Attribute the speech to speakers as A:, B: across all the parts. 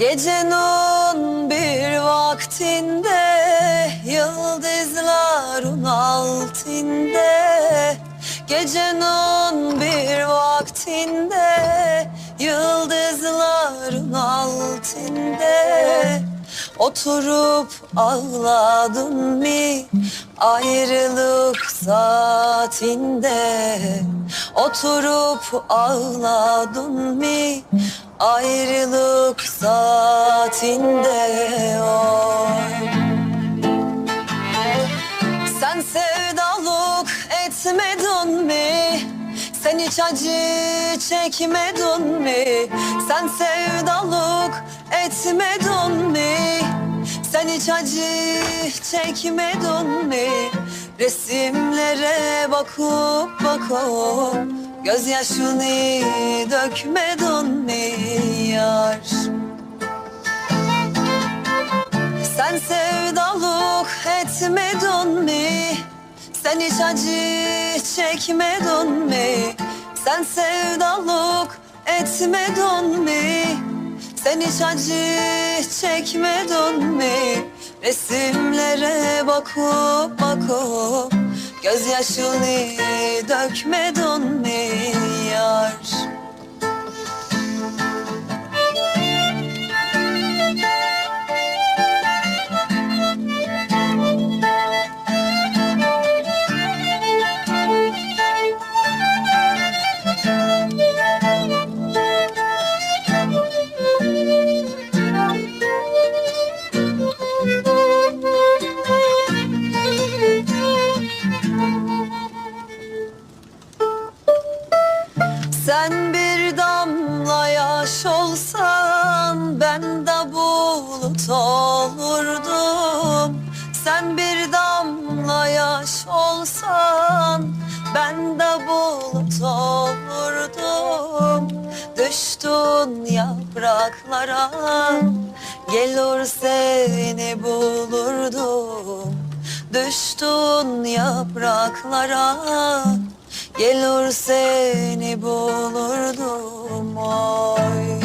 A: Gecenin bir vaktinde Yıldızların altında Gecenin bir vaktinde Yıldızların altında Oturup ağladın mı? Ayrılık saatinde. Oturup ağladın mı? Ayrılık saatinde. Oy. Sen sevdalık etmedin mi? Sen hiç acı çekmedin mi? Sen sevdalık etmedin mi? Sen hiç acı çekmedin mi? Resimlere bakıp bakıp Gözyaşını dökmedin mi yar? Sen sevdalık etmedin mi? Sen hiç acı çekmedin mi? Sen sevdalık etmedin mi? Sen hiç acı çekmedin mi? Resimlere bakıp bakıp Gözyaşını dökmedin mi yar? Sen bir damla yaş olsan ben de bulut olurdum. Sen bir damla yaş olsan ben de bulut olurdum. Düştün yapraklara gelir seni bulurdum. Düştün yapraklara Gelir seni bulurdum oy.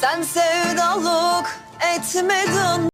A: Sen sevdalık etmedin